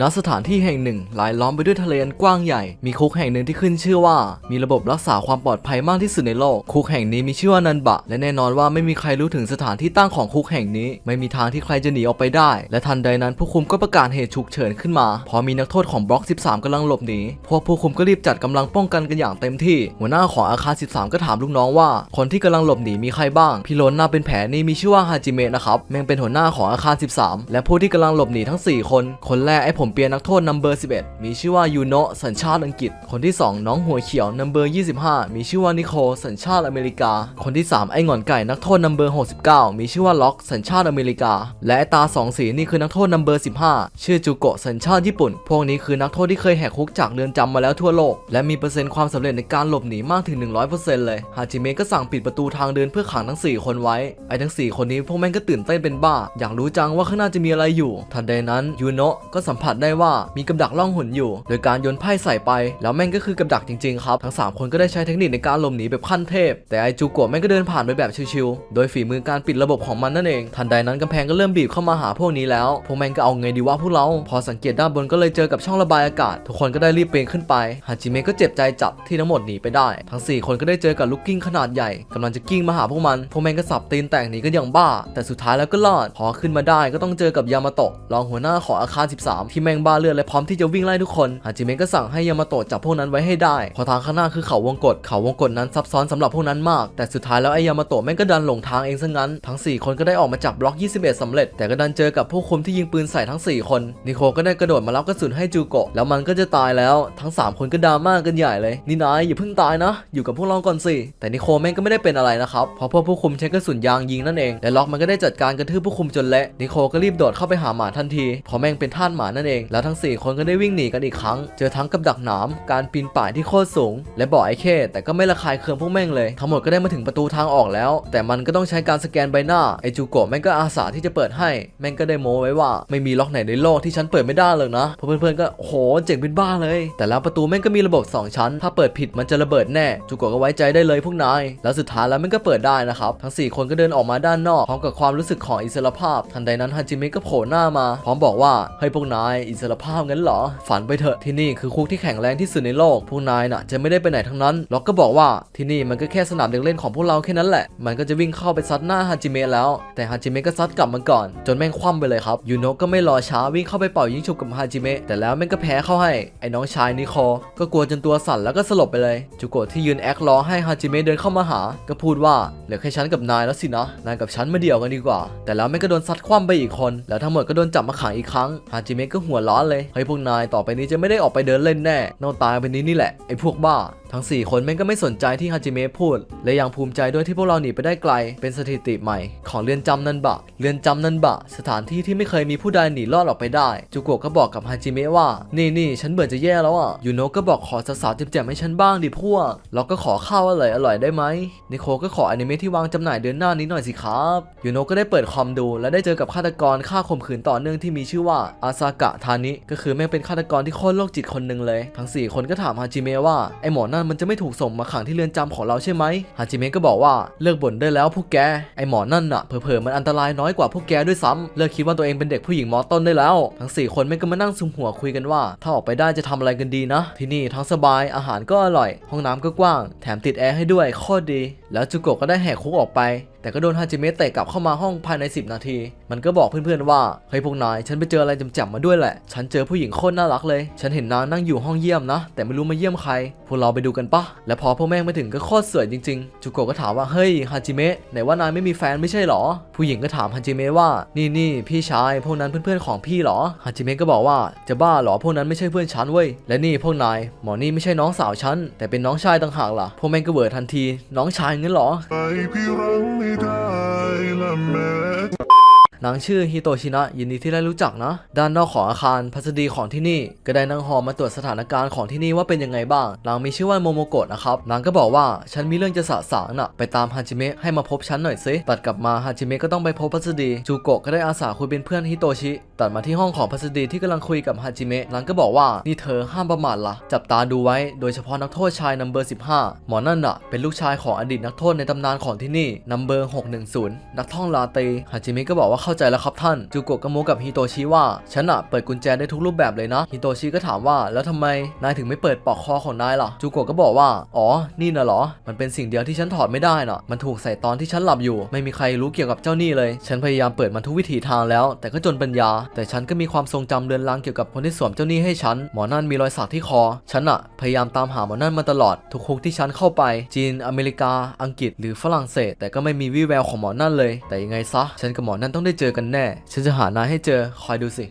ณสถานที่แห่งหนึ่งรายล้อมไปด้วยทะเลอันกว้างใหญ่ มีคุกแห่งหนึ่งที่ขึ้นชื่อว่า มีระบบรักษาความปลอดภัยมากที่สุดในโลก คุกแห่งนี้มีชื่อว่านันบะ และแน่นอนว่าไม่มีใครรู้ถึงสถานที่ตั้งของคุกแห่งนี้ ไม่มีทางที่ใครจะหนีออกไปได้ และทันใดนั้นผู้คุมก็ประกาศเหตุฉุกเฉินขึ้นมาเพราะมีนักโทษของบล็อก 13กำลังหลบหนี พวกผู้คุมก็รีบจัดกำลังป้องกันกันอย่างเต็มที่ หัวหน้าของอาคาร 13 ก็ถามลูกน้องว่า คนที่กำลังหลบหนีมีใครบ้าง พี่โลนหน้าเป็นแผลนี่มีชื่อว่าฮาจิเมะนะครับ แม่งเป็นหัวหน้าของอาคาร 13 และผู้ที่กำลังหลบหนีทั้ง 4 คน คนแรกไอ้ผผมเปียนักโทษนัมเบอร์ 11 มีชื่อว่ายูโนะสัญชาติอังกฤษ คนที่ 2 น้องหัวเขียวนัมเบอร์ 25 มีชื่อว่านิโคลสัญชาติอเมริกา คนที่ 3 ไอ้หงอนไก่นักโทษนัมเบอร์ 69 มีชื่อว่าล็อกสัญชาติอเมริกา และตาสองสีนี่คือนักโทษนัมเบอร์ 15 ชื่อจูโกะสัญชาติญี่ปุ่น พวกนี้คือนักโทษที่เคยแหกคุกจากเรือนจำมาแล้วทั่วโลก และมีเปอร์เซ็นต์ความสำเร็จในการหลบหนีมากถึง 100%เลยฮาจิเมะก็สั่งปิดประตูทางเดินเพื่อขังทั้ง 4 คนไว้ไอ้ทั้ง 4 คนนี้พวกแม่งก็ตื่นเต้นเป็นบ้า อยากรู้จังว่าข้างหน้าจะมีอะไรอยู่ ทันใดนั้นยูโนะก็สัมผัสได้ว่ามีกับดักล่องหนอยู่ โดยการโยนไพ่ใส่ไป แล้วแม่งก็คือกับดักจริงๆครับ ทั้ง 3 คนก็ได้ใช้เทคนิคในการหลบหนีแบบขั้นเทพ แต่ไอจูโกะแม่งก็เดินผ่านไปแบบชิวๆ โดยฝีมือการปิดระบบของมันนั่นเอง ทันใดนั้นกำแพงก็เริ่มบีบเข้ามาหาพวกนี้แล้ว พวกแม่งก็เอาไงดีวะพวกเรา พอสังเกตด้านบนก็เลยเจอกับช่องระบายอากาศ ทุกคนก็ได้รีบเปลี่ยนขึ้นไป ฮาจิเมะก็เจ็บใจจัดที่ทั้งหมดหนีไปได้ ทั้ง 4 คนก็ได้เจอกับลูกกิ้งขนาดใหญ่กำลังจะกิ้งมาหาพวกมัน พวกแม่งก็สับตีนแตกหนีกันอย่างบ้า แต่สุดท้ายแล้วก็รอด พอขึ้นมาได้ก็ต้องเจอกับยามาโตะรองหัวหน้าของอาคาร 13ที่แม่งบ้าเลือดและพร้อมที่จะวิ่งไล่ทุกคนฮาจิเมะก็สั่งให้ยามาโตะจับพวกนั้นไว้ให้ได้พอทางข้างหน้าคือเขาวงกฏเขาวงกฏนั้นซับซ้อนสำหรับพวกนั้นมาก แต่สุดท้ายแล้วไอ้ยามาโตะแม่งก็ดันหลงทางเองซะงั้น ทั้ง 4 คนก็ได้ออกมาจากบล็อก 21สำเร็จ แต่ก็ดันเจอกับผู้คุมที่ยิงปืนใส่ทั้ง 4 คน นิโคก็ได้กระโดดมารับกระสุนให้จูโกะแล้วมันก็จะตายแล้วทั้ง 3 คนก็ดราม่ากันใหญ่เลยนี่นายอย่าเพิ่งตายนะ อยู่กับพวกเราก่อนสิแต่นิโคแม่งก็ไม่ได้เป็นอะไรนะครับเพราะพวกผู้คุมใช้กระสุนยางยิงนั่นเองและล็อกมันก็ได้จัดการกระทืบผู้คุมจนเละนิโคก็รีบโดดเข้าไปหาหมาทันทีเพราะแม่งเป็นท่านหมานั่นเองแล้วทั้ง 4 คนก็ได้วิ่งหนีกันอีกครั้ง เจอทั้งกับดักหนาม การปีนป่ายที่โคตรสูง และบ่อไอ้เข้แต่ก็ไม่ระคายเคืองพวกแม่งเลย ทั้งหมดก็ได้มาถึงประตูทางออกแล้ว แต่มันก็ต้องใช้การสแกนใบหน้า ไอจูโกะแม่งก็อาสาที่จะเปิดให้ แม่งก็ได้โม้ไว้ว่า ไม่มีล็อกไหนในโลกที่ฉันเปิดไม่ได้เลยนะเพื่อนๆก็โหเจ๋งเป็นบ้าเลย แต่แล้วประตูแม่งก็มีระบบ 2 ชั้น ถ้าเปิดผิดมันจะระเบิดแน่จูโกะก็ไว้ใจได้เลยพวกนายแล้วสุดท้ายแล้วแม่งก็เปิดได้นะครับทั้ง 4 คนก็เดินออกมาด้านนอกพร้อมกับความรู้สึกของอิสรภาพ ทันใดนั้นฮาจิเมะก็โผล่หน้ามา พร้อมบอกว่าเฮ้ยพวกนายอิสรภาพงั้นเหรอ ฝันไปเถอะที่นี่คือคุกที่แข็งแรงที่สุดในโลก พวกนายน่ะจะไม่ได้ไปไหนทั้งนั้นล็อกก็บอกว่าที่นี่มันก็แค่สนามเด็กเล่นของพวกเราแค่นั้นแหละ มันก็จะวิ่งเข้าไปซัดหน้าฮาจิเมะแล้ว แต่ฮาจิเมะก็ซัดกลับมาก่อน จนแม่งคว่ำไปเลยครับยูโนะก็ไม่รอช้าวิ่งเข้าไปเป่ายิงฉุบกับฮาจิเมะแต่แล้วแม่งก็แพ้เข้าให้ไอ้น้องชายนิโคก็กลัวจนตัวสั่นแล้วก็สลบไปเลยจูโกะที่ยืนแอคล้อให้ฮาจิเมะเดินเข้ามาหา ก็พูดว่าเหลือแค่ฉันกับนายแล้วสินะนายกับฉันมาเดี่ยวกันดีกว่า แต่แล้วแม่งก็โดนซัดคว่ำไปอีกคน แล้วทั้งหมดก็โดนจับมาขังอีกครั้งฮาจิเมะก็หัวหัวร้อนเลยเฮ้ยพวกนายต่อไปนี้จะไม่ได้ออกไปเดินเล่นแน่นอนตายไปนี้นี่แหละไอ้พวกบ้า ทั้ง 4 คนแม่งก็ไม่สนใจที่ฮาจิเมะพูด และยังภูมิใจด้วยที่พวกเราหนีไปได้ไกล เป็นสถิติใหม่ ของเรือนจำนันบะ เรือนจำนันบะ สถานที่ที่ไม่เคยมีผู้ใดหนีรอดออกไปได้ จูโกะก็บอกกับฮาจิเมะว่า นี่นี่ฉันเบื่อจะแย่แล้วอะยูโนะก็บอกขอสาวๆเจ็บๆให้ฉันบ้างดิพวกเราก็ขอข้าวอร่อยอร่อยได้ไหมนิโคก็ขออนิเมะที่วางจำหน่ายเดือนหน้านี้หน่อยสิครับยูโนะก็ได้เปิดคอมดู และได้เจอกับฆาตกรฆ่าข่มขืนต่อเนื่องที่มีชื่อว่าอาซากะทานิก็คือแม่งเป็นฆาตกรที่โคตรโรคจิตคนหนึ่งเลย ทั้ง 4 คนก็ถามฮาจิเมะว่าไอหมอนั่นมันจะไม่ถูกส่งมาขังที่เรือนจำของเราใช่ไหมฮาจิเมะก็บอกว่าเลิกบ่นได้แล้วพวกแกไอหมอนั่นน่ะเผลอๆมันอันตรายน้อยกว่าพวกแกด้วยซ้ำเลิกคิดว่าตัวเองเป็นเด็กผู้หญิงมอต้นได้แล้ว ทั้ง 4 คนแม่ก็มานั่งซุมหัวคุยกันว่า ถ้าออกไปได้จะทำอะไรกันดีนะ ที่นี่ทั้งสบายอาหารก็อร่อย ห้องน้ำก็กว้าง แถมติดแอร์ให้ด้วยข้อดี แล้วจูโกะก็ได้แหกคุกออกไป แต่ก็โดนฮาจิเมะเตะกลับเข้ามาห้องภายใน 10 นาที มันก็บอกเพื่อนๆว่าเฮ้ยพวกนายฉันไปเจออะไรจำๆมาด้วยแหละ ฉันเจอผู้หญิงโคตรน่ารักเลย ฉันเห็นนางนั่งอยู่ห้องเยี่ยมนะ แต่ไม่รู้มาเยี่ยมใคร พวกเราไปดูกันปะและพอพวกแม่งมาถึงก็โคตรสวยจริงๆ จูโกะก็ถามว่าเฮ้ยฮาจิเมะไหนว่านายไม่มีแฟนไม่ใช่หรอ ผู้หญิงก็ถามฮาจิเมะว่านี่นี่พี่ชายพวกนั้นเพื่อนๆของพี่หรอฮาจิเมะก็บอกว่าจะบ้าหรอพวกนั้นไม่ใช่เพื่อนฉันเว้ยและนี่พวกนายหมอนี่ไม่ใช่น้องสาวฉันแต่เป็นน้องชายต่างหากล่ะพวกแม่งก็เบิดทันที น้องชายงั้นหรอไปพี่รังไ I Daylamet. นางชื่อฮิโตชินะยินดีที่ได้รู้จักนะ ด้านนอกของอาคารพัสดีของที่นี่ ก็ได้นางฮอมาตรวจสถานการณ์ของที่นี่ว่าเป็นยังไงบ้างนางมีชื่อว่าโมโมโกะนะครับนางก็บอกว่าฉันมีเรื่องจะสะสางน่ะไปตามฮาจิเมะให้มาพบฉันหน่อยสิตัดกลับมาฮาจิเมะก็ต้องไปพบพัสดีจูโกะก็ได้อาสาคุยเป็นเพื่อนฮิโตชิตัดมาที่ห้องของพัสดีที่กำลังคุยกับฮาจิเมะนางก็บอกว่านี่เธอห้ามประมาทล่ะจับตาดูไว้ โดยเฉพาะนักโทษชายนัมเบอร์15 หมอนั่นน่ะเป็นลูกชายของอดีตนักโทษในตำนานของที่นี่นัมเบอร์610 นักท่องลาเตฮาจิเมะก็บอกว่าเข้าเข้าใจแล้วครับท่าน จูโกะก็โมกับฮิโตชิว่า ฉันอะเปิดกุญแจได้ทุกรูปแบบเลยนะ ฮิโตชิก็ถามว่า แล้วทำไมนายถึงไม่เปิดปลอกคอของนายล่ะ จูโกะก็บอกว่า อ๋อ นี่น่ะเหรอ มันเป็นสิ่งเดียวที่ฉันถอดไม่ได้น่ะ มันถูกใส่ตอนที่ฉันหลับอยู่ ไม่มีใครรู้เกี่ยวกับเจ้านี่เลย ฉันพยายามเปิดมันทุกวิถีทางแล้ว แต่ก็จนปัญญา แต่ฉันก็มีความทรงจำเรือนรางเกี่ยวกับคนที่สวมเจ้านี่ให้ฉัน หมอนั่นมีรอยสักที่คอ ฉันอะพยายามตามหาหมอนั่นมาตลอด ทุกคุกที่ฉันเข้าไป จีน อเมริกา อังกฤษ หรือฝรั่งเศส แต่ก็ไม่มีวี่แววของหมอนั่นเลย แต่ยังไงซะ ฉันกับหมอนั่นต้องได้เจจอกันแน่ ฉันจะหานายให้เจอ คอยดูสิ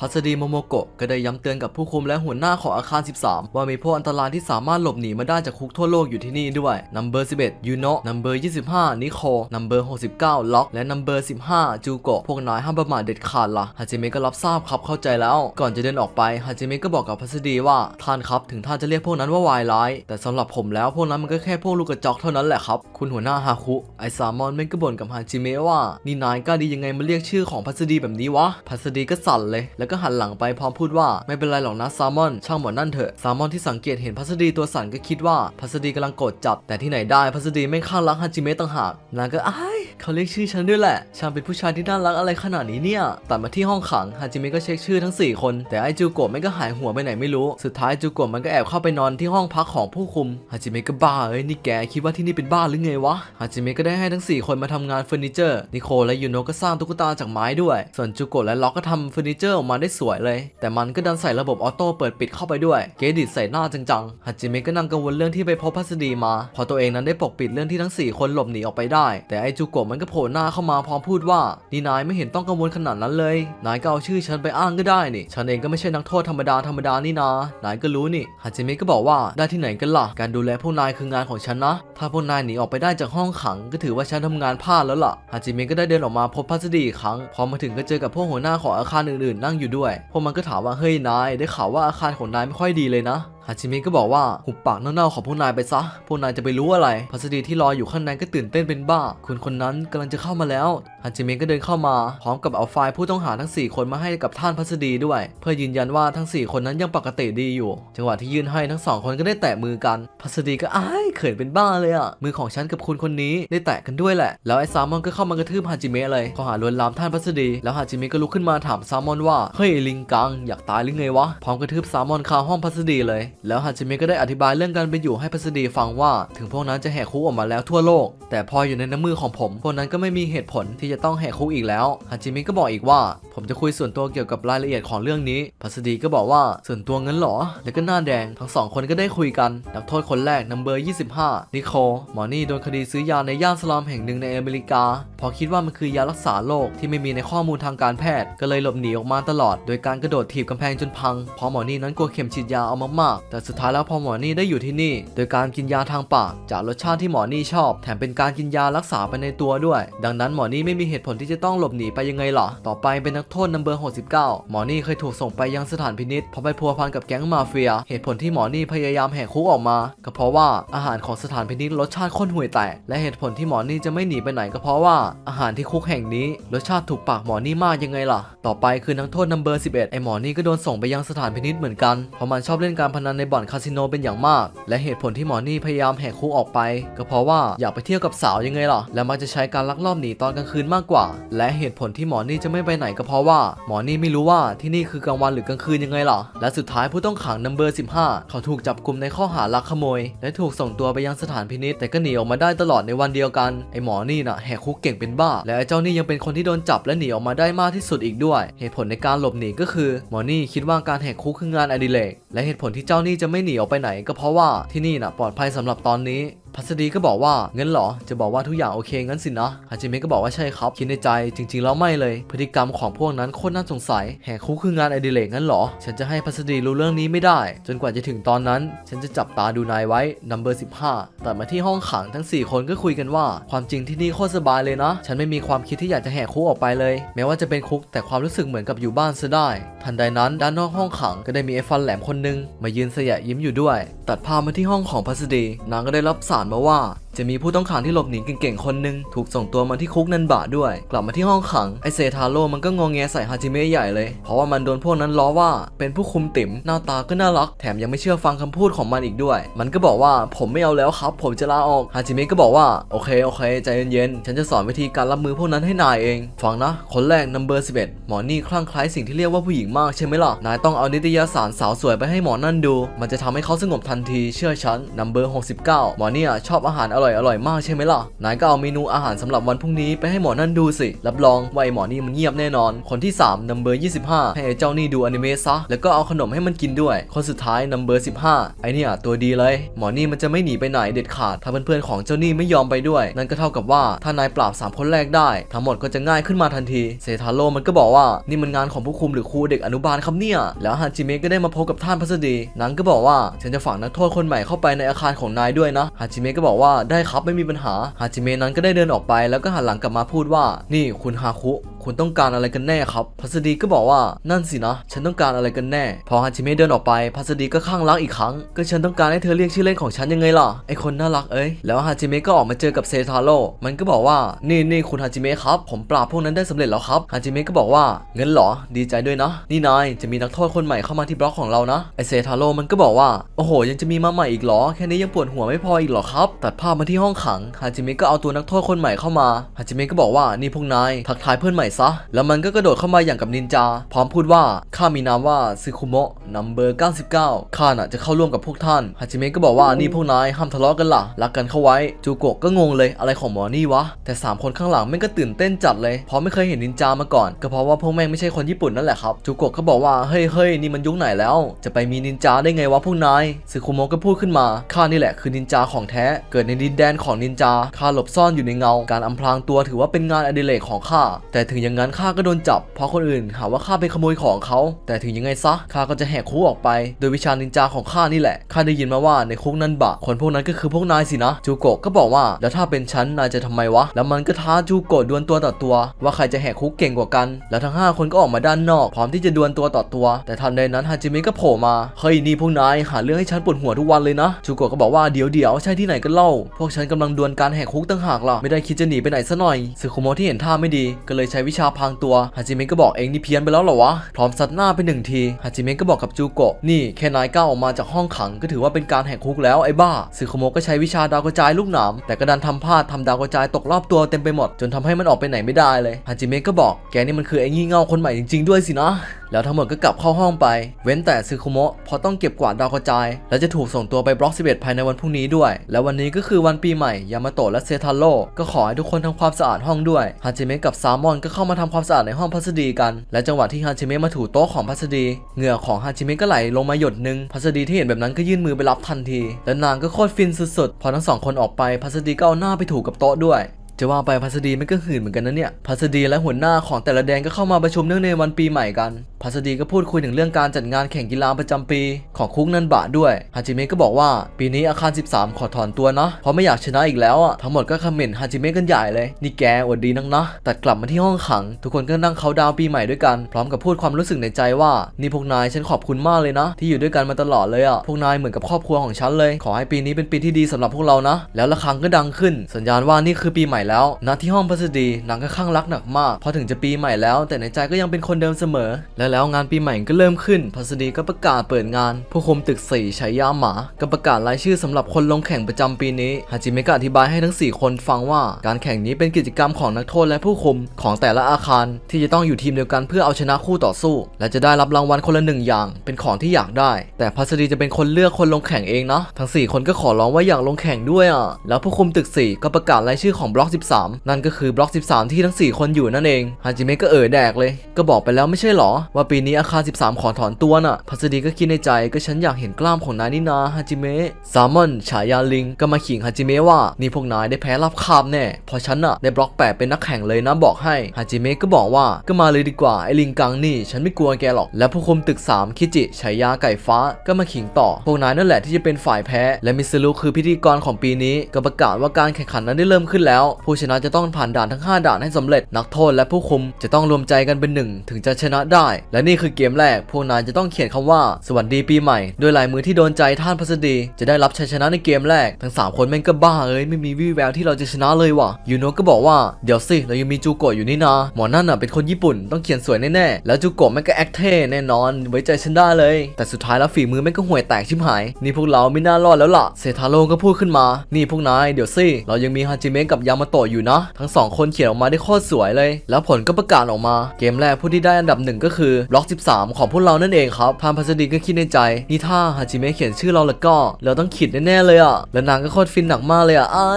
พัสดีโมโมโกะก็ได้ย้ำเตือนกับผู้คุมและหัวหน้าของอาคาร 13 ว่ามีพวกอันตรายที่สามารถหลบหนีมาได้จากคุกทั่วโลกอยู่ที่นี่ด้วยนัมเบอร์11ยูโนะนัมเบอร์25 นิโคนัมเบอร์69 ล็อก และนัมเบอร์15 จูโกะพวกนายห้ามประมาทเด็ดขาดละ่ะฮาจิเมะก็รับทราบครับเข้าใจแล้ว ก่อนจะเดินออกไปฮาจิเมะก็บอกกับพัสดีว่าท่านครับถึงท่านจะเรียกพวกนั้นว่าวายร้าย แต่สำหรับผมแล้วพวกนั้นมันก็แค่พวกลูกกระจอกเท่านั้นแหละครับคุณหัวหน้าฮาคุไอซามอนแม่งก็บ่นกับฮาจิเมะว่านี่นายกล้าดียังไงมาเรียกชื่อของพัสดีแบบนี้วะพัสดีก็สั่นเลยแล้วก็หันหลังไปพร้อมพูดว่าไม่เป็นไรหรอกนะซามอนช่างหมดนั่นเถอะซามอนที่สังเกตเห็นพัสดีตัวสั่นก็คิดว่าพัสดีกำลังโกรธจัด แต่ที่ไหนได้พัสดีไม่ข้างรักฮาจิเมะต่างหากนางก็อ้ายเขาเรียกชื่อฉันด้วยแหละช่างเป็นผู้ชายที่น่ารักอะไรขนาดนี้เนี่ยตัดมาที่ห้องขังฮาจิเมะก็เช็คชื่อทั้ง 4 คน แต่ไอจูโกะไม่ก็หายหัวไปไหนไม่รู้ สุดท้ายจูโกะมันก็แอบเข้าไปนอนที่ห้องพักของผู้คุมฮาจิเมะก็บ้าเอ้ยนี่แกคิดว่าที่นี่เป็นบ้านหรือไงวะฮาจิเมะก็ได้ให้ทั้ง 4 คนมาทำงานเฟอร์นิเจอร์นิโคและยูโนะก็สร้างตุ๊กตาจากไม้ด้วย ส่วนจูโกะและล็อกก็ทำเฟอร์นิเจอร์ออกมาได้สวยเลย แต่มันก็ดันใส่ระบบออโต้เปิดปิดเข้าไปด้วยเกดิตใส่หน้าจังๆฮาจิเมะก็นั่งกังวลเรื่องที่ไปพบพัสดีมา พอตัวเองนั้นได้ปกปิดเรื่องที่ทั้ง 4 คนหลบหนีออกไปได้ แต่ไอจูโกะมันก็โผล่หน้าเข้ามาพร้อมพูดว่านี่นายไม่เห็นต้องกังวลขนาดนั้นเลย นายก็เอาชื่อฉันไปอ้างก็ได้นี่ ฉันเองก็ไม่ใช่นักโทษธรรมดาธรรมดานี่นานายก็รู้นี่ฮาจิเมะก็บอกว่าได้ที่ไหนกันล่ะ การดูแลพวกนายคืองานของฉันนะ ถ้าพวกนายหนีออกไปได้จากห้องขัง ก็ถือว่าฉันทำงานพลาดแล้วล่ะฮาจิเมะก็ได้เดินออกมาพบพัสดีอีกครั้งพอมาถึงก็เจอกับพวกหัวหน้าของอาคารอื่นๆนั่งอยู่ด้วย พวกมันก็ถามว่าเฮ้ยนายได้ข่าวว่าอาคารของนายไม่ค่อยดีเลยนะ ฮาจิเมะก็บอกว่าหุบปากเน่าๆของพวกนายไปซะ พวกนายจะไปรู้อะไรพัสดีที่รออยู่ข้างในก็ตื่นเต้นเป็นบ้าคุณคนนั้นกำลังจะเข้ามาแล้วฮาจิเมะก็เดินเข้ามา พร้อมกับเอาไฟล์ผู้ต้องหาทั้ง 4 คนมาให้กับท่านพัสดีด้วย เพื่อยืนยันว่าทั้ง 4 คนนั้นยังปกติดีอยู่ จังหวะที่ยื่นให้ทั้งสองคนก็ได้แตะมือกัน พัสดีก็อ้ายเขินเป็นบ้าเลยอะมือของฉันกับคุณคนนี้ได้แตะกันด้วยแหละ แล้วไอ้ซามอนก็เข้ามากระทืบฮาจิเมะเลยข้อหาลวนลามท่านพัสดี แล้วฮาจิเมะก็ลุกขึ้นมาถามซามอนว่า เฮ้ยลิงกังอยากตายหรือไงวะ พร้อมกระทืบซามอนคาห้องพัสดีเลยแล้วฮาจิเมะก็ได้อธิบายเรื่องการเป็นอยู่ให้พัสดีฟังว่า ถึงพวกนั้นจะแหกคุกออกมาแล้วทั่วโลก แต่พออยู่ในน้ำมือของผม พวกนั้นก็ไม่มีเหตุผลที่จะต้องแหกคุกอีกแล้วฮาจิเมะก็บอกอีกว่า ผมจะคุยส่วนตัวเกี่ยวกับรายละเอียดของเรื่องนี้พัสดีก็บอกว่าส่วนตัวเงั้นเหรอ แล้วก็หน้าแดง ทั้งสองคนก็ได้คุยกันนักโทษคนแรกนัมเบอร์25นิโคลหมอนี่โดนคดีซื้อยาในย่านสลัมแห่งหนึ่งในอเมริกาพอคิดว่ามันคือยารักษาโรคที่ไม่มีในข้อมูลทางการแพทย์ ก็เลยหลบหนีออกมาตลอด โดยการกระโดดถีบกำแพงจนพังพราะหมอนี่นั้นกลัวเข็มฉีดยาเอามากๆแต่สุดท้ายแล้วพอหมอนี่ได้อยู่ที่นี่ โดยการกินยาทางปากจากรสชาติที่หมอนี่ชอบ แถมเป็นการกินยารักษาไปในตัวด้วย ดังนั้นหมอนี่ไม่มีเหตุผลที่จะต้องหลบหนีไปยังไงล่ะต่อไปเป็นนักโทษนัมเบอร์69 หมอนี่เคยถูกส่งไปยังสถานพินิษเพราะไปพัวพันกับแก๊งมาเฟีย เหตุผลที่หมอนี่พยายามแหกคุกออกมา ก็เพราะว่าอาหารของสถานพินิษรสชาติข้นห่วยแตกและเหตุผลที่หมอนี่จะไม่หนีไปไหนก็เพราะว่าอาหารที่คุกแห่งนี้รสชาติถูกปากหมอนี่มากยังไงล่ะ ต่อไปคือนักโทษนัมเบอร์11 ไอหมอนี่ก็โดนส่งไปยังสถานพินิษเหมือนกัน เพราะมันชอบเล่นการพนันในบ่อนคาสิโนเป็นอย่างมาก และเหตุผลที่หมอนี่พยายามแหกคุกออกไป ก็เพราะว่าอยากไปเที่ยวกับสาวยังไงล่ะ และมักจะใช้การลักลอบหนีตอนกลางคืนมากกว่า และเหตุผลที่หมอนี่จะไม่ไปไหนก็เพราะว่าหมอนี่ไม่รู้ว่าที่นี่คือกลางวันหรือกลางคืนยังไงล่ะ และสุดท้ายผู้ต้องขังนัมเบอร์15 เขาถูกจับกลุมในข้อหาลักขโมย และถูกส่งตัวไปยังสถานพินิษแต่ก็หนีออกมาได้ตลอดในวันเดียวกันไอหมอนี่น่ะแหกคุกเก่งเป็นบ้า และเจ้านี่ยังเป็นคนที่โดนจับและหนีออกมาได้มากที่สุดอีกด้วย เหตุผลในการหลบหนีก็คือ หมอนี่คิดว่าการแหกคุกคืองานอดิเรกและเหตุผลที่เจ้านี่จะไม่หนีออกไปไหน ก็เพราะว่าที่นี่น่ะปลอดภัยสำหรับตอนนี้ พัสดีก็บอกว่างั้นเหรอ จะบอกว่าทุกอย่างโอเคงั้นสินะฮาจิเมะก็บอกว่าใช่ครับคิดในใจจริงๆแล้วไม่เลย พฤติกรรมของพวกนั้นโคตรน่าสงสัย แหกคุกคืองานอดิเรกงั้นเหรอ ฉันจะให้พัสดีรู้เรื่องนี้ไม่ได้ จนกว่าจะถึงตอนนั้น ฉันจะจับตาดูนายไว้นัมเบอร์15แต่มาที่ห้องขังทั้ง 4 คนก็คุยกันว่า ความจริงที่นี่โคตรสบายเลยนะ ฉันไม่มีความคิดที่อยากจะแหกคุกออกไปเลย แม้ว่าจะเป็นคุกแต่ความรู้สึกเหมือนกับอยู่บ้านซะได้ ทันใดนั้นด้านนอกห้องขังก็ได้มีไอ้ฟันแหลมคนหนึงมายืนเสยะยิ้มอยู่ด้วย ตัดภาพมาที่ห้องของพัสดีนางก็ได้รับสารมาว่าจะมีผู้ต้องขังที่หลบหนีเก่งๆ คนหนึ่งถูกส่งตัวมาที่คุกนันบะด้วย กลับมาที่ห้องขัง ไอเซทาโร่มันก็งองแงใส่ฮาจิเมะใหญ่เลย เพราะว่ามันโดนพวกนั้นล้อว่า เป็นผู้คุมติ๋มหน้าตาก็น่ารัก แถมยังไม่เชื่อฟังคำพูดของมันอีกด้วย มันก็บอกว่าผมไม่เอาแล้วครับ ผมจะลาออกฮาจิเมะก็บอกว่าโอเคโอเค ใจเย็นๆฉันจะสอนวิธีการรับมือพวกนั้นให้นายเองฟังนะคนแรกนัมเบอร์11หมอนี่คลั่งคล้ายสิ่งที่เรียกว่าผู้หญิงมากใช่ไหมล่ะนายต้องเอานิตยสารสาวสวยไปให้หมอนั่นดู มันจะทำให้เขาสงบทันทีเชื่อฉันนัมเบอร์69หมอนี่ชอบอาหารอร่อยอร่อยมากใช่ไหมล่ะนายก็เอาเมนูอาหารสำหรับวันพรุ่งนี้ไปให้หมอนั่นดูสิรับรองว่าไอหมอนี่มันเงียบแน่นอน คนที่3นัมเบอร์25 ให้ไอ้เจ้านี่ดูอนิเมะซะแล้วก็เอาขนมให้มันกินด้วย คนสุดท้ายนัมเบอร์15 ไอเนี่ยตัวดีเลย หมอนี่มันจะไม่หนีไปไหนเด็ดขาด ถ้าเพื่อนๆของเจ้านี่ไม่ยอมไปด้วย นั่นก็เท่ากับว่าถ้านายปราบสามคนแรกได้ ทั้งหมดก็จะง่ายขึ้นมาทันทีเซทาโร่มันก็บอกว่านี่มันงานของผู้คุมหรือครูเด็กอนุบาลครับเนี่ยแล้วฮาจิเมะก็ได้มาพบกับท่านพัสดีนางก็บอกว่าฉันจะฝากนักโทษคนใหม่เข้าไปในอาคารของนายด้วยนะฮาจิเมะก็บอกว่าได้ครับไม่มีปัญหาฮาจิเมะนั้นก็ได้เดินออกไปแล้วก็หันหลังกลับมาพูดว่า นี่คุณฮาคุคุณต้องการอะไรกันแน่ครับ พัสดีก็บอกว่านั่นสินะ ฉันต้องการอะไรกันแน่ พอฮาจิเมะเดินออกไป พัสดีก็ข้างรักอีกครั้ง ก็ฉันต้องการให้เธอเรียกชื่อเล่นของฉันยังไงล่ะ ไอคนน่ารักเอ้ย แล้วฮาจิเมะก็ออกมาเจอกับเซทาโร่ มันก็บอกว่า นี่นี่คุณฮาจิเมะครับ ผมปราบพวกนั้นได้สำเร็จแล้วครับฮาจิเมะก็บอกว่าเงินเหรอ ดีใจด้วยนะ นี่นายจะมีนักโทษคนใหม่เข้ามาที่บล็อกของเรานะ ไอเซทาโร่มันก็บอกว่า โอ้โห ยังจะมีมาใหม่อีกเหรอ แค่นี้ยังปวดหัวไม่พออีกหรอครับ ตัดภาพมาที่ห้องขังฮาจิเมะก็เอาตัวนักโทษคนใหม่เข้ามาฮาจิเมะก็บอกว่านี่พวกนายทักทายเพื่อนใหม่ซะ แล้วมันก็กระโดดเข้ามาอย่างกับนินจา พร้อมพูดว่าข้ามีนามว่าซึคุโมะนัมเบอร์ 99 ข้าน่ะจะเข้าร่วมกับพวกท่านฮาจิเมะก็บอกว่านี่พวกนายห้ามทะเลาะกันล่ะ รักกันเข้าไว้ จูโกะก็งงเลยอะไรของหมอนี่วะ แต่สามคนข้างหลังแม่งก็ตื่นเต้นจัดเลย เพราะไม่เคยเห็นนินจามาก่อน ก็เพราะว่าพวกแม่งไม่ใช่คนญี่ปุ่นนั่นแหละครับ จูโกะก็บอกว่าเฮ้ยเฮ้ยนี่มันยุคไหนแล้ว จะไปมีนินจาได้ไงวะพวกนายซึคุโมะก็พูดขึ้นมาข้านี่แหละคือนินจาของแท้ เกิดในดินแดนของนินจาข้าหลบซ่อนอยู่ในเงา การอำพรางตัวถือว่าเป็นงานอดิเรกของข้าแต่ถึงอย่างนั้นข้าก็โดนจับ เพราะคนอื่นหาว่าข้าเป็นขโมยของเขา แต่ถึงยังไงซะข้าก็จะแหกคุกออกไป โดยวิชานินจาของข้านี่แหละข้าได้ยินมาว่าในคุกนั้นบะคนพวกนั้นก็คือพวกนายสินะจูโกะก็บอกว่าแล้วถ้าเป็นฉันนายจะทำไมวะ แล้วมันก็ท้าจูโกะดวลตัวต่อตัว ว่าใครจะแหกคุกเก่งกว่ากัน แล้วทั้งห้าคนก็ออกมาด้านนอก พร้อมที่จะดวลตัวต่อตัว แต่ทันใดนั้นฮาจิเมะก็โผล่มาเฮ้ยนี่พวกนายหาเรื่องให้ฉันปวดหัวทุกวันเลยนะจูโกะก็บอกว่าเดี๋ยวเดี๋ยวใช่ที่ไหนกันเล่า พวกฉันกำลังดวลการแหกคุกตั้งหากล่ะไม่ได้คิดจะหนีไปไหนซะหน่อยซึคุโมะที่เห็นท่าไม่ดีก็เลยใช้วิชาพางตัวฮาจิเมะก็บอกเองนี่เพี้ยนไปแล้วเหรอวะพร้อมซัดหน้าไปหนึ่งทีฮาจิเมะก็บอกกับจูโกะนี่แค่นายก้าวออกมาจากห้องขังก็ถือว่าเป็นการแหกคุกแล้วไอ้บ้าซึคุโมะก็ใช้วิชาดาวกระจายลูกหนามแต่ก็ดันทำพลาดทำดาวกระจายตกรอบตัวเต็มไปหมด จนทำให้มันออกไปไหนไม่ได้เลยฮาจิเมะก็บอกแกนี่มันคือไอ้งี่เง่าคนใหม่จริง ๆด้วยสินะแล้วทั้งหมดก็กลับเข้าห้องไป เว้นแต่ซึคุโมะพราะต้องเก็บกวาดดาวกระจาย และจะถูกส่งตัวไปบล็อก 11 ภายในวันพรุ่งนี้ด้วย และวันนี้ก็คือวันปีใหม่ ยามาโตะและเซทาโร่ก็ขอให้ทุกคนทำความสะอาดห้องด้วยฮาจิเมะกับซามอนก็เข้ามาทำความสะอาดในห้องพัสดีกัน และจังหวะที่ฮาชิเมะมาถูโต๊ะของพัสดีเหงื่อของฮาชิเมะก็ไหลลงมาหยดหนึ่งพัสดีที่เห็นแบบนั้นก็ยื่นมือไปรับทันที และนางก็โคตรฟินสุดๆ พอทั้งสองคนออกไปพัสดีก็เอาหน้าไปถูกับโต๊ะด้วย จะว่าไปพัสดีมันก็หื่นเหมือนกันนะเนี่ยพัสดีและหัวหน้าของแต่ละแดนก็เข้ามาประชุมเนื่องในวันปีใหม่กันพัสดีก็พูดคุยถึงเรื่องการจัดงานแข่งกีฬาประจำปี ของคุกนันบะด้วยฮาจิเมะก็บอกว่าปีนี้อาคาร 13 ขอถอนตัวนะเพราะไม่อยากชนะอีกแล้วอะทั้งหมดก็คอมเมนต์ฮาจิเมะกันใหญ่เลยนี่แกอวดดีนักนะตัดกลับมาที่ห้องขัง ทุกคนก็นั่งเขาดาวปีใหม่ด้วยกัน พร้อมกับพูดความรู้สึกในใจว่า นี่พวกนายฉันขอบคุณมากเลยนะ ที่อยู่ด้วยกันมาตลอดเลยอะพวกนายเหมือนกับครอบครัวของฉันเลย ขอให้ปีนี้เป็นปีที่ดีสำหรับพวกเรานะ แล้วระฆังก็ดังขึ้น สัญญาณว่านี่คือปีใหม่แล้วณที่ห้องพัสดีนางก็ข้างรักหนักมาก พอถึงจะปีใหม่แล้ว แต่ในใจก็ยังเป็นคนเดิมเสมอ และแล้วงานปีใหม่ก็เริ่มขึ้น พัสดีก็ประกาศเปิดงาน ผู้คุมตึกสี่ฉายาหมา ก็ประกาศรายชื่อสำหรับคนลงแข่งประจำปีนี้ฮาจิเมะก็อธิบายให้ทั้ง 4 คนฟังว่า การแข่งนี้เป็นกิจกรรมของนักโทษและผู้คุมของแต่ละอาคาร ที่จะต้องอยู่ทีมเดียวกันเพื่อเอาชนะคู่ต่อสู้ และจะได้รับรางวัลคนละหนึ่งอย่าง เป็นของที่อยากได้ แต่พัสดีจะเป็นคนเลือกคนลงแข่งเองนะทั้ง 4 คนก็ขอร้องว่าอยากลงแข่งด้วยอะแล้วผู้คุมตึก4ก็ประกาศรายชื่อของบล็อก13นั่นก็คือบล็อก 13 ที่ทั้ง 4 คนอยู่นั่นเองฮาจิเมะก็เอ่ยแดกเลย ก็บอกไปแล้วไม่ใช่หรอ ว่าปีนี้อาคาร 13 ขอถอนตัวน่ะพัสดีก็คิดในใจก็ฉันอยากเห็นกล้ามของนายนี่นาฮาจิเมะซามอนฉายาลิงก็มาขิงฮาจิเมะว่านี่พวกนายได้แพ้รับคาบแน่พราะฉันน่ะได้บล็อกแปดเป็นนักแข่งเลยนะบอกให้ฮาจิเมะก็บอกว่าก็มาเลยดีกว่าไอ้ลิงกังนี่ ฉันไม่กลัวแกหรอก และผู้คุมตึก 3 คิจิฉายาไก่ฟ้าก็มาขิงต่อ พวกนายนั่นแหละที่จะเป็นฝ่ายแพ้ และมิสรุคือพิธีกรของปีนี้ก็ประกาศว่าการแข่งขันนั้นได้เริ่มขึ้นแล้วผู้ชนะจะต้องผ่านด่านทั้ง 5 ด่านให้สำเร็จ นักโทษและผู้คุมจะต้องรวมใจกันเป็นหนึ่งถึงจะชนะได้ และนี่คือเกมแรก พวกนายจะต้องเขียนคำว่าสวัสดีปีใหม่ด้วยลายมือที่โดนใจท่านพัสดี จะได้รับชัยชนะในเกมแรก ทั้ง 3 คนแม่งก็บ้าเอ้ยไม่มีวี่แววที่เราจะชนะเลยว่ะยูโนะก็บอกว่าเดี๋ยวสิเรายังมีจูโกะอยู่นี่นาหมอนั่นน่ะเป็นคนญี่ปุ่นต้องเขียนสวยแน่ๆแล้วจูโกะแม่งก็แอคเท่แน่นอนไว้ใจฉันได้เลย แต่สุดท้ายแล้วฝีมือแม่งก็ห่วยแตกชิบหาย นี่พวกเราไม่น่ารอดแล้วล่ะเซทาโร่ก็พูดขึ้นมา นี่พวกนายเดี๋ยวสิเรายังมีฮาจิเมะกับยามาโตะอยู่นะ ทั้งสองคนเขียนออกมาได้โคตรสวยเลย แล้วผลก็ประกาศออกมา เกมแรกผู้ที่ได้อันดับหนึ่งก็คือบล็อก 13 ของพวกเรานั่นเองครับทานพัสดีก็คิดในใจนี่ถ้าฮาจิเมะเขียนชื่อเราแล้วก็ เราต้องขีดแน่ๆเลยอะแล้วนางก็โคตรฟินหนักมากเลยอะอ้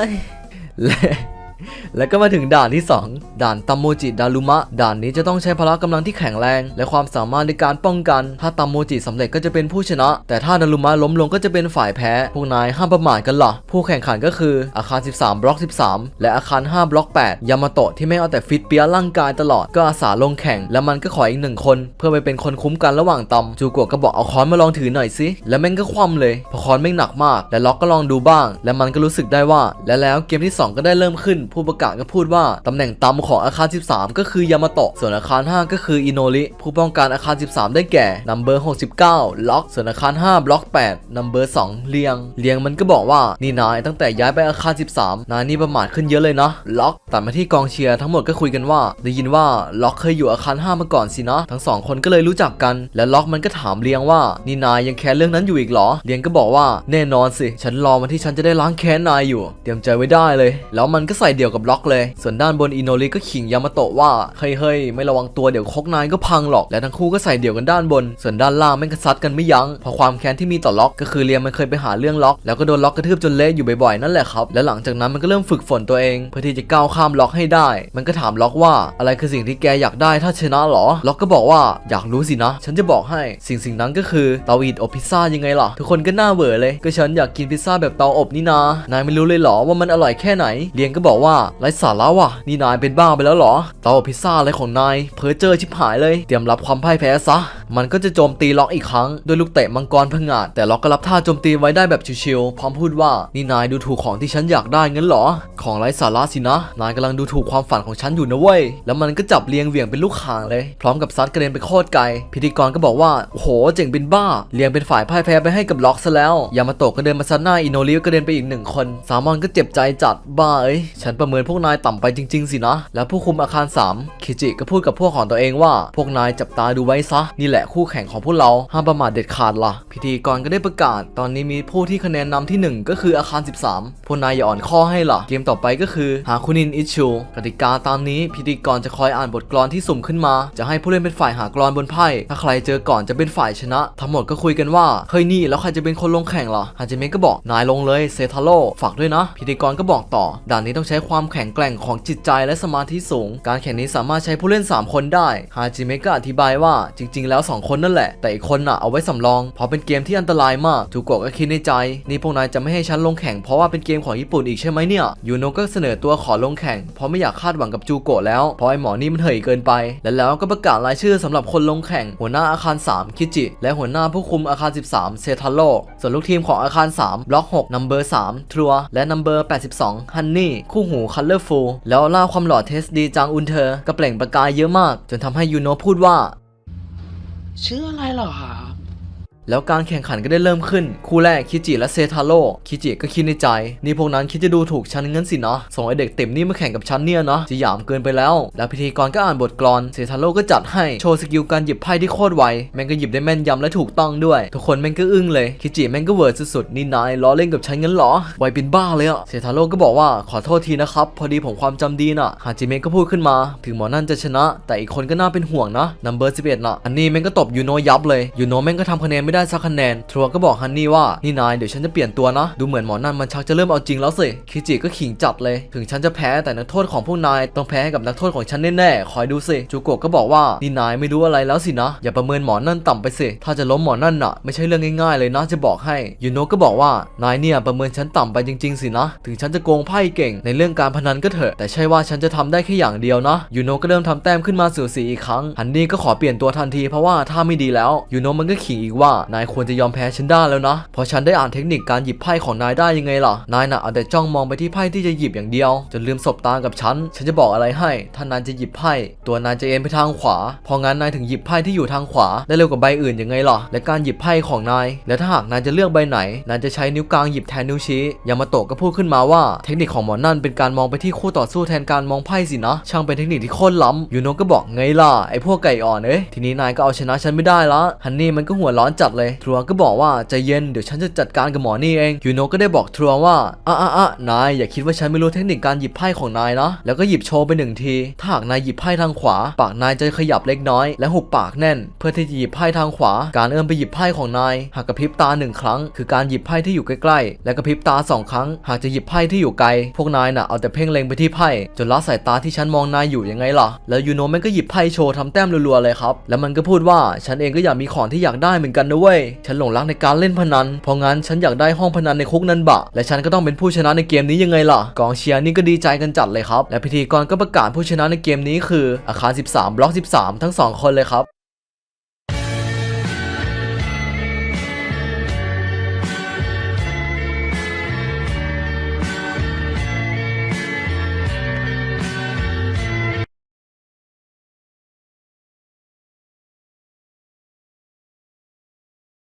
และ แล้วก็มาถึงด่านที่ 2 ด่านตัมโมจิดารุมะ ด่านนี้จะต้องใช้พละกำลังที่แข็งแรง และความสามารถในการป้องกัน ถ้าตัมโมจิสำเร็จก็จะเป็นผู้ชนะ แต่ถ้าดารุมะล้มลงก็จะเป็นฝ่ายแพ้ พวกนายห้ามประมาทกันล่ะ ผู้แข่งขันก็คืออาคาร 13 บล็อก 13 และอาคาร 5 บล็อก 8 ยามาโตะที่ไม่เอาแต่ฟิตเปียร่างกายตลอด ก็อาสาลงแข่ง และมันก็ขออีกหนึ่งคน เพื่อไปเป็นคนคุ้มกันระหว่างตำจูโกะก็บอกเอาค้อนมาลองถือหน่อยสิ แล้วแม่งก็คว่ำเลยเพราะค้อนแม่งหนักมาก และล็อกก็ลองดูบ้าง และมันก็รู้สึกได้ว่า และแล้วเกมที่ 2 ก็ได้เริ่มขึ้นผู้ประกาศก็พูดว่าตำแหน่งตำของอาคาร 13 ก็คือยามาโตะส่วนอาคาร 5 ก็คืออิโนริผู้ป้องกันอาคาร 13 ได้แก่นัมเบอร์69 ล็อก ส่วนอาคาร 5 บล็อก 8นัมเบอร์ 2 เลียง เลียงมันก็บอกว่านี่นายตั้งแต่ย้ายไปอาคาร 13 นายนี่ประมาทขึ้นเยอะเลยนะ ล็อกตัดมาที่กองเชียร์ทั้งหมดก็คุยกันว่า ได้ยินว่าล็อกเคยอยู่อาคาร 5 มาก่อนสินะ ทั้งสองคนก็เลยรู้จักกัน และล็อกมันก็ถามเลียงว่านี่นายยังแค้นเรื่องนั้นอยู่อีกเหรอ เลียงก็บอกว่าแน่นอนสิ ฉันรอวันที่ฉันจะได้ล้างแค้นนายอยู่ เตรียมใจไว้ได้เลย แล้วมันก็ใส่เดียวกับล็อกเลย ส่วนด้านบนอินโนริก็ขิงยามาโตะว่าเฮ้ยเฮ้ยไม่ระวังตัวเดี๋ยวคกนายก็พังหรอก และทั้งคู่ก็ใส่เดี่ยวกันด้านบน ส่วนด้านล่างแม่งก็ซัดกันไม่ยัง้งเพราะความแค้นที่มีต่อล็อกก็คือเลียงมันเคยไปหาเรื่องล็อก แล้วก็โดนล็อกกระทืบจนเละอยู่บ่อยๆนั่นแหละครับ และหลังจากนั้นมันก็เริ่มฝึกฝนตัวเอง เพื่อที่จะก้าวข้ามล็อกให้ได้ มันก็ถามล็อกว่าอะไรคือสิ่งที่แกอยากได้ถ้าชนะหรอ ล็อกก็บอกว่าอยากรู้สินะ ฉันจะบอกให้สิ่งสิ่งนั้นก็คือเตาอิดอบพิซซ่ายังไงล่ะทุกคนก็น้าเบื่อเลย ก็ฉันอยากกินพิซซ่าแบบเตาอบนี่นานายไม่รู้เลยหรอว่ามันอร่อยแค่ไหนเลียงก็บอกว่าไร้สาระว่ะนี่นายเป็นบ้าไปแล้วเหรอเตาอพิซซ่าอะไรของนายเพอเจอชิบหายเลย เตรียมรับความพ่ายแพ้ซะ มันก็จะโจมตีล็อกอีกครั้งด้วยลูกเตะมังกรผงาดแต่ล็อกก็รับท่าโจมตีไว้ได้แบบชิวๆพร้อมพูดว่านี่นายดูถูกของที่ฉันอยากได้งั้นเหรอ ของไร้สาระสินะ นายกำลังดูถูกความฝันของฉันอยู่นะเว้ยแล้วมันก็จับเลียงเหวี่ยงเป็นลูกข่างเลย พร้อมกับซัดกระเด็นไปโคตรไกลพิธีกรก็บอกว่าโอ้โหเจ๋งเป็นบ้าเลียงเป็นฝ่ายพ่ายแพ้ไปให้กับล็อกซะแล้วยามาโตะก็เดินมาซัดหน้าอินโนริก็เดินไปอีกหนึ่งคน สามอนก็เจ็บใจจัดบ้าเอ้ยฉันประเมินพวกนายต่ำไปจริง ๆ สินะ แล้วผู้คุมอาคาร 3 คิจิก็พูดกับพวกของตัวเองว่า พวกนายจับตาดูไว้ซะ นี่แหละคู่แข่งของพวกเรา ห้ามประมาทเด็ดขาดล่ะ พิธีกรก็ได้ประกาศ ตอนนี้มีผู้ที่คะแนนนำที่ 1 ก็คืออาคาร 13 พวกนายอย่าอ่อนข้อให้ล่ะ เกมต่อไปก็คือหาคุนินอิชูกติกาตามนี้พิธีกรจะคอยอ่านบทกลอนที่สุ่มขึ้นมา จะให้ผู้เล่นเป็นฝ่ายหากลอนบนไพ่ ถ้าใครเจอก่อนจะเป็นฝ่ายชนะ ทั้งหมดก็คุยกันว่า เฮ้ยนี่แล้วใครจะเป็นคนลงแข่งล่ะฮาจิเมะก็บอกนายลงเลยเซทาโร่ฝากด้วยนะ พิธีกรก็บอกต่อด่านนี้ต้องใช้ความแข็งแกร่งของจิตใจและสมาธิสูง การแข่งนี้สามารถใช้ผู้เล่น 3 คนได้ฮาจิเมะก็อธิบายว่าจริง ๆ แล้ว 2 คนนั่นแหละ แต่อีกคนน่ะเอาไว้สำรอง เพราะเป็นเกมที่อันตรายมากจูโกะก็คิดในใจ นี่พวกนายจะไม่ให้ฉันลงแข่งเพราะว่าเป็นเกมของญี่ปุ่นอีกใช่ไหมเนี่ยยูโนก็เสนอตัวขอลงแข่งเพราะไม่อยากคาดหวังกับจูโกะแล้วเพราะไอหมอนี่มันเถยเกินไป และแล้วก็ประกาศรายชื่อสำหรับคนลงแข่ง หัวหน้าอาคาร 3 คิจิ และหัวหน้าผู้คุมอาคาร 13 เซทาโร่ส่วนลูกทีมของอาคาร 3 บล็อก 6 นัมเบอร์ 3ทรัว และนัมเบอร์ 82 ฮันนี่ คู่หูคัลเลอร์ฟูลแล้วล่าความหล่อเทสดีจางอุนเธอก็เปล่งประกายเยอะมาก จนทำให้ยูโนะพูดว่า ชื่ออะไรเหรอคะ แล้วการแข่งขันก็ได้เริ่มขึ้น คู่แรกคิจิและเซทาโร่คิจิก็คิดในใจ นี่พวกนั้นคิดจะดูถูกฉันงั้นสินะส่งไอเด็กเต็มนี่มาแข่งกับฉันเนี่ยนะจะหยามเกินไปแล้ว แล้วพิธีกรก็อ่านบทกลอนเซทาโร่ก็จัดให้โชว์สกิลการหยิบไพ่ที่โคตรไวแม่งก็หยิบได้แม่นยำและถูกต้องด้วย ทุกคนแม่งก็อึ้งเลยคิจิแม่งก็เวิร์ดสุดๆนี่นายล้อเล่นกับฉันงั้นเหรอไวเป็นบ้าเลยอะเซทาโร่ก็บอกว่าขอโทษทีนะครับพอดีผมความจำดีน่ะฮาจิเมะก็พูดขึ้นมา ถึงหมอนั่นจะชนะ แต่อีกคนก็น่าเป็นห่วงนะนัมเบอร์11น่ะอันนี้แม่งก็ตบยูโนยับเลยยูโนแม่งก็ทำคะแนนไม่ได้สักคะแนนทรัวก็บอกฮันนี่ว่านี่นายเดี๋ยวฉันจะเปลี่ยนตัวนะ ดูเหมือนหมอนั่นมันชักจะเริ่มเอาจริงแล้วสิคิจิก็ขิงจัดเลย ถึงฉันจะแพ้แต่นักโทษของพวกนายต้องแพ้ให้กับนักโทษของฉันแน่ๆคอยดูสิจูโกะก็บอกว่านี่นายไม่รู้อะไรแล้วสินะ อย่าประเมินหมอนั่นต่ำไปสิถ้าจะล้มหมอนั่นน่ะ ไม่ใช่เรื่องง่ายๆเลยนะจะบอกให้ยูโนะก็บอกว่านายเนี่ยประเมินฉันต่ำไปจริง ๆสินะ ถึงฉันจะโกงไพ่เก่งในเรื่องการพนันก็เถอะ แต่ใช่ว่าฉันจะทำได้แค่อย่างเดียวนะยูโนะก็เริ่มทำแต้มขึ้นมาสู่สีอีกครั้งฮันนี่ก็ขอเปลี่ยนตัวทันทีเพราะว่าถ้าไม่ดีแล้วยูโนะมันก็ขิงอีกว่านายควรจะยอมแพ้ฉันได้แล้วนะ เพราะฉันได้อ่านเทคนิคการหยิบไพ่ของนายได้ยังไงล่ะ นายน่ะเอาแต่จ้องมองไปที่ไพ่ที่จะหยิบอย่างเดียว จนลืมสบตากับฉัน ฉันจะบอกอะไรให้ ถ้านายจะหยิบไพ่ ตัวนายจะเอ็นไปทางขวาพราะงั้นนายถึงหยิบไพ่ที่อยู่ทางขวาได้เร็วกว่าใบอื่นยังไงล่ะ และการหยิบไพ่ของนาย และถ้าหากนายจะเลือกใบไหน นายจะใช้นิ้วกลางหยิบแทนนิ้วชี้ยามาโตะก็พูดขึ้นมาว่า เทคนิคของหมอนั่นเป็นการมองไปที่คู่ต่อสู้แทนการมองไพ่สินะ ช่างเป็นเทคนิคที่โคตรล้ำยูโนะก็บอกไงล่ะไอพวกไก่อ่อนเอ้ยทีนี้นายก็เอาชนะฉันไม่ได้ละฮันนี่มันก็หัวร้อนจัดเลยทรัวก็บอกว่าใจเย็นเดี๋ยวฉันจะจัดการกับหมอนี่เองยูโนะก็ได้บอกทรัวว่าอะอะอะนายอย่าคิดว่าฉันไม่รู้เทคนิคการหยิบไพ่ของนายนะแล้วก็หยิบโชว์ไปหนึ่งที ถ้าหากนายหยิบไพ่ทางขวา ปากนายจะขยับเล็กน้อย และหุบปากแน่น เพื่อที่จะหยิบไพ่ทางขวา การเอื้อมไปหยิบไพ่ของนายหากกระพริบตาหนึ่งครั้ง คือการหยิบไพ่ที่อยู่ใกล้ๆ และกระพริบตาสองครั้ง หากจะหยิบไพ่ที่อยู่ไกล พวกนายน่ะเอาแต่เพ่งเล็งไปที่ไพ่จนละสายตาที่ฉันมองนายอยู่ยังไงล่ะ แล้วยูโนะมันก็หยิบไพ่โชว์ทำแต้มรัวๆเลยครับ แล้วมันก็พูดว่าฉันเองก็อยากมีของที่อยากได้เหมือนกันนะเว้ย ฉันหลงรักในการเล่นพนัน เพราะงั้นฉันอยากได้ห้องพนันในคุกนันบะ และฉันก็ต้องเป็นผู้ชนะในเกมนี้ยังไงล่ะ กองเชียร์นี่ก็ดีใจกันจัดเลยครับ และพิธีกรก็ประกาศผู้ชนะในเกมนี้คืออาคาร 13 บล็อก 13 ทั้งสองคนเลยครับ